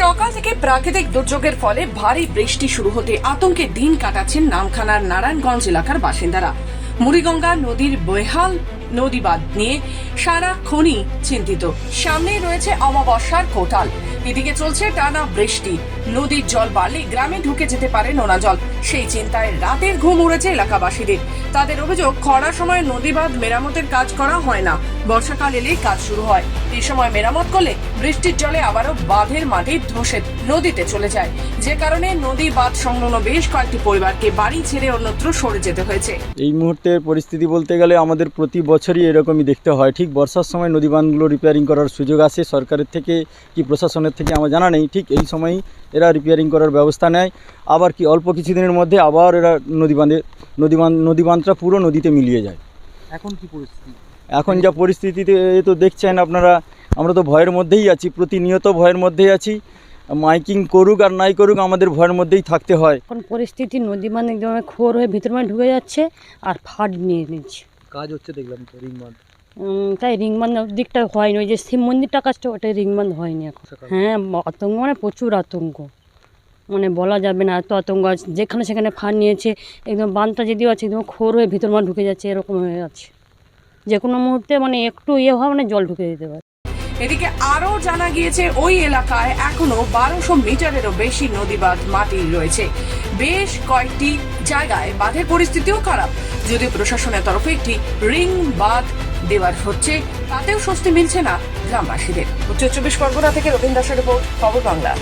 সকাল থেকে প্রাকৃতিক দুর্যোগের ফলে ভারী বৃষ্টি শুরু হতে আতঙ্কে দিন কাটাচ্ছেন নামখানার নারায়ণগঞ্জ এলাকার বাসিন্দারা। মুড়িগঙ্গা নদীর বেহাল নদীবাদ নিয়ে সারাক্ষণই চিন্তিত। সামনেই রয়েছে অমাবস্যার কোটাল। এদিকে চলছে টানা বৃষ্টি। নদীর জল বাড়লে গ্রামে ঢুকে যেতে পারে নোনা জল সেই চিন্তায় রাতের ঘুম উড়েছে এলাকাবাসীদের। তাদের অভিযোগ, খরার সময় নদী বাঁধ মেরামতের কাজ করা হয় না। বর্ষাকাল এলেই কাজ শুরু হয়। এই সময় মেরামত করলে বৃষ্টির জলে আবারও বাঁধের মাটি ধসে নদীতে চলে যায়। যে কারণে নদী বাঁধ সংলগ্ন বেশ কয়েকটি পরিবারকে বাড়ি ছেড়ে অন্যত্র সরে যেতে হয়েছে। এই মুহূর্তের পরিস্থিতি বলতে গেলে আমাদের প্রতি বছরই এরকমই দেখতে হয়। ঠিক বর্ষার সময় নদী বাঁধগুলো রিপেয়ারিং করার সুযোগ আসে সরকারের থেকে কি প্রশাসনের থেকে আমার জানা নেই। ঠিক এই সময়ই এরা রিপেয়ারিং করার ব্যবস্থা নেয়। আবার কি অল্প কিছুদিনের মধ্যে আবার এরা নদী বাঁধে নদী বাঁধ নদী বাঁধটা পুরো নদীতে মিলিয়ে যায়। এখন কি পরিস্থিতি? এখন যা পরিস্থিতিতে এ তো দেখছেন আপনারা আমরা তো ভয়ের মধ্যেই আছি প্রতিনিয়ত ভয়ের মধ্যেই আছি। মাইকিং করুক আর নাই করুক আমাদের ভয়ের মধ্যেই থাকতে হয়। এখন পরিস্থিতি নদী মানে একদম খোর হয়ে ভিতর মানে ঢুকে যাচ্ছে আর ফাট নিয়ে নিচ্ছে। কাজ হচ্ছে দেখলাম তো রিং বাঁধ। তাই রিং বাঁধ দিকটা হয়নি ওই যে শিব মন্দিরটা কাজটা ওটাই রিং বাঁধ হয়নি এখন। হ্যাঁ আতঙ্ক মানে প্রচুর আতঙ্ক। মানে বলা যাবে না এত আতঙ্ক আছে যেখানে সেখানে ফান নিয়েছে একদম বাঁধটা যদিও আছে একদম খোর হয়ে ভিতর মানে ঢুকে যাচ্ছে এরকম হয়ে যাচ্ছে যে কোনো মুহূর্তে মানে একটু ইয়ে হয় মানে জল ঢুকে দিতে পারে। এদিকে আরও জানা গিয়েছে ওই এলাকায় এখনও বারোশো মিটারেরও বেশি নদী বাঁধ মাটি রয়েছে। বেশ কয়েকটি জায়গায় বাঁধের পরিস্থিতিও খারাপ। যদিও প্রশাসনের তরফে একটি রিং বাঁধ দেওয়ার হচ্ছে, তাতেও স্বস্তি মিলছে না গ্রামবাসীদের। উত্তর চব্বিশ পরগনা থেকে রবীন্দ্র রিপোর্ট, খবর বাংলা।